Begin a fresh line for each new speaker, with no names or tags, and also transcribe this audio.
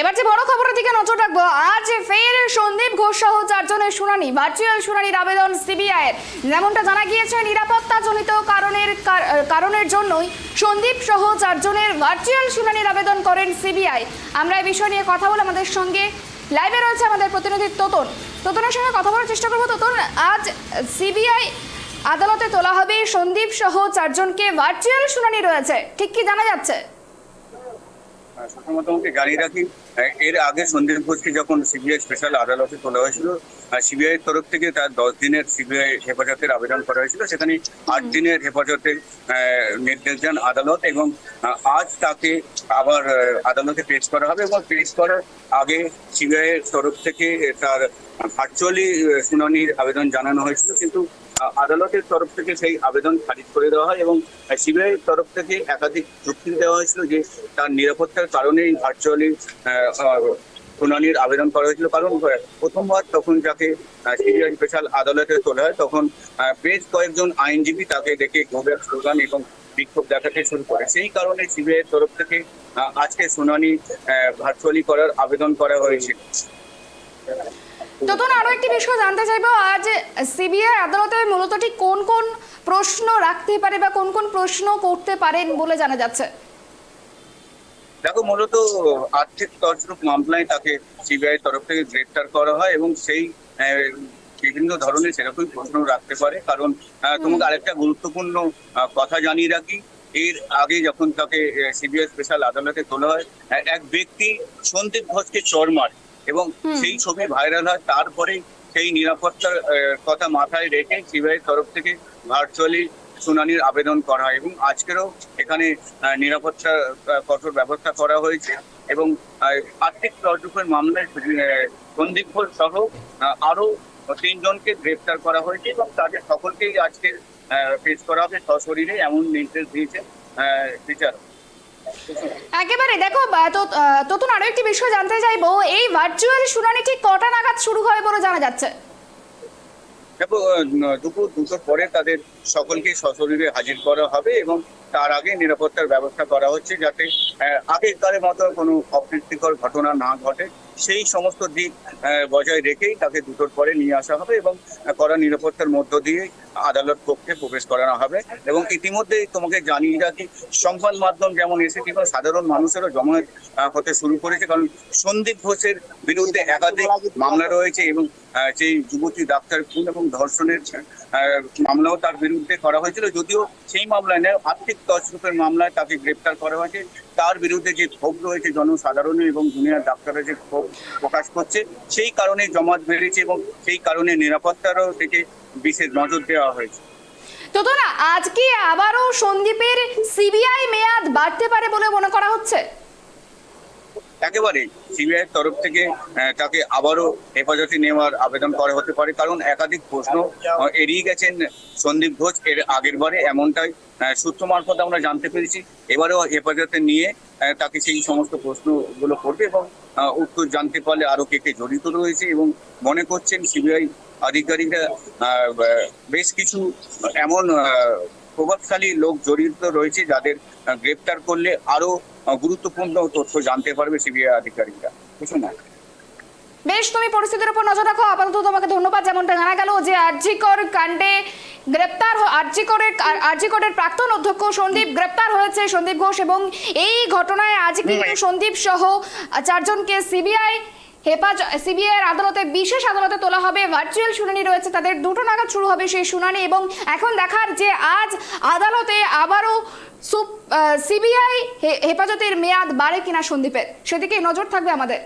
এবার যে বড় খবরের দিকে নজর রাখব, আজ ফের সন্দীপ ঘোষ সহ চারজনের শুনানি ভার্চুয়াল শুনানির আবেদন সিবিআই এর। যেমনটা জানা গিয়েছে, নিরাপত্তাজনিত কারণের কারণের জন্যই সন্দীপ সহ চারজনের ভার্চুয়াল শুনানির আবেদন করেন সিবিআই আমরা এই বিষয় নিয়ে কথা বলে আমাদের সঙ্গে লাইভে রয়েছে আমাদের প্রতিনিধি তোতন। তোতনের সঙ্গে কথা বলার চেষ্টা করব। তোতন, আজ সিবিআই আদালতে তোলা হবে সন্দীপ সহ চারজনকে ভার্চুয়াল শুনানি রয়েছে। ঠিক কি জানা যাচ্ছে?
প্রথমত গাড়ি রাখি। এর আগে সন্দীপ ঘোষকে যখন সিবিআই স্পেশাল আদালতে তোলা হয়েছিল সিবিআই তরফ থেকে তার দশ দিনের সিবিআই হেফাজতের আবেদন করা হয়েছিল। সেখানে আট দিনের হেফাজতের নির্দেশ দেন আদালত এবং আজ তাকে আবার আদালতে পেশ করা হবে এবং পেশ করার আগে সিবিআই এর তরফ থেকে তার ভার্চুয়ালি শুনানির আবেদন জানানো হয়েছিল। কিন্তু আদালতের তরফ থেকে সেই আবেদন খারিজ করে দেওয়া হয় এবং সিবিআই তরফ থেকে একাধিক যুক্তি দেওয়া হয়েছিল যে তার নিরাপত্তার কারণেই ভার্চুয়ালি শুনানির আবেদন করা হয়েছিল। কারণ প্রথমবার তখন যাকে সিবিআই স্পেশাল আদালতে তোলা হয়, তখন বেশ কয়েকজন আইনজীবী তাকে দেখে গোবের স্লোগান এবং বিক্ষোভ দেখাতে শুরু করে। সেই কারণে সিবিআই তরফ থেকে আজকে শুনানি ভার্চুয়ালি করার আবেদন করা হয়েছে।
তখন আরও একটি বিষয় জানতে চাইব। আজ সিবিআই আদালতে মূলত ঠিক কোন কোন প্রশ্ন রাখতে পারে বা কোন কোন প্রশ্ন করতে পারেন বলে জানা যাচ্ছে?
দেখো মূলত আর্থিক তছরূপ মামলায় তাকে সিবিআই তরফ থেকে গ্রেপ্তার করা হয় এবং সেই বিভিন্ন ধরনের সেরকম প্রশ্ন রাখতে পারে। কারণ তোমাকে আরেকটা গুরুত্বপূর্ণ কথা জানিয়ে রাখি এর আগে যখন তাকে সিবিআই স্পেশাল আদালতে তোলা হয় এক ব্যক্তি সন্দীপ ঘোষকে চর মারে এবং সেই ছবি ভাইরাল হয়। তারপরে সেই নিরাপত্তার কথা মাথায় রেখে সিবিআই তরফ থেকে ভার্চুয়ালি শুনানির আবেদন করা হয় এবং আজকেরও এখানে নিরাপত্তা কঠোর ব্যবস্থা করা হয়েছে এবং আর্থিক তর্জুকের মামলায় সন্দীপ ঘোষ সহ আরও তিনজনকে গ্রেপ্তার করা হয়েছে এবং তাদের সকলকেই আজকে পেশ করা হবে সশরীরে এমন নির্দেশ দিয়েছে বিচারক।
একেবারে, দেখো তো- আরও একটি বিষয় জানতে চাইব, এই ভার্চুয়াল শুনানি ঠিক কটা নাগাদ শুরু হবে বলে জানা যাচ্ছে?
দুপুর দুটোর পরে তাদের সকলকে সশরীরে হাজির করা হবে এবং তার আগে নিরাপত্তার ব্যবস্থা করা হচ্ছে যাতে আহ, আগেকারের মতো কোনো অপ্রীতিকর ঘটনা না ঘটে। সেই সমস্ত দিক বজায় রেখেই তাকে দুটোর পরে নিয়ে আসা হবে এবং কড়া নিরাপত্তার মধ্য দিয়ে আদালত কক্ষে প্রবেশ করানো হবে এবং ইতিমধ্যে তোমাকে জানিয়ে রাখি সংবাদ মাধ্যম যেমন এসে কিংবা সাধারণ মানুষেরও জমায়েত হতে শুরু করেছে। কারণ সন্দীপ ঘোষের বিরুদ্ধে একাধিক মামলা রয়েছে এবং সেই যুবতী ডাক্তার খুন এবং ধর্ষণের মামলাও তার বিরুদ্ধে করা হয়েছিল। যদিও সেই মামলায় নয়, আর্থিক তছরূপের মামলায় তাকে গ্রেপ্তার করা হয়েছে। তার বিরুদ্ধে যে ক্ষোভ রয়েছে জনসাধারণ এবং দুনিয়ার ডাক্তাররা যে ক্ষোভ প্রকাশ করছে, সেই কারণে জমাত বেড়েছে এবং সেই কারণে নিরাপত্তারও থেকে বিশেষ নজর দেওয়া হয়েছে।
তো না আজকে আবারও সন্দীপের সিবিআই মেয়াদ বাড়তে পারে বলে মনে করা হচ্ছে?
একেবারে সিবিআই তরফ থেকে তাকে আবারও হেফাজতে নেওয়ার আবেদন করা হতে পারে। কারণ একাধিক প্রশ্ন এড়িয়ে গেছেন সন্দীপ ঘোষ এর আগের বারে। এমনটাই সূত্র মারফত আমরা জানতে পেরেছি। এবারেও হেফাজতে নিয়ে তাকে সেই সমস্ত প্রশ্নগুলো করবে এবং উত্তর জানতে পারলে আরও কে কে জড়িত রয়েছে এবং মনে করছেন সিবিআই আধিকারিকরা বেশ কিছু এমন প্রভাবশালী লোক জড়িত রয়েছে যাদের গ্রেপ্তার করলে আরও গুরুত্বপূর্ণ তথ্য জানতে পারবে সিবিআই আধিকারিকরা। বুঝছ না?
বেশ তুমি পরিস্থিতির উপর নজর রাখো। আপাতত তোমাকে ধন্যবাদ যেমনটা জানা গেল যে আরজিকর কাণ্ডে গ্রেপ্তার আরজিকরের আর- আরজিকরের প্রাক্তন অধ্যক্ষ সন্দীপ গ্রেপ্তার হয়েছে সন্দীপ ঘোষ এবং এই ঘটনায় আজ কিন্তু সন্দীপ সহ চারজনকে সিবিআই হেফাজ, সিবিআইয়ের আদালতে, বিশেষ আদালতে তোলা হবে ভার্চুয়াল শুনানি রয়েছে, তাদের দুটো নাগাদ শুরু হবে সেই শুনানি এবং এখন দেখার যে আজ আদালতে আবারও সিবিআই হেফাজতের মেয়াদ বাড়ে কিনা সন্দীপের। সেদিকে নজর থাকবে আমাদের।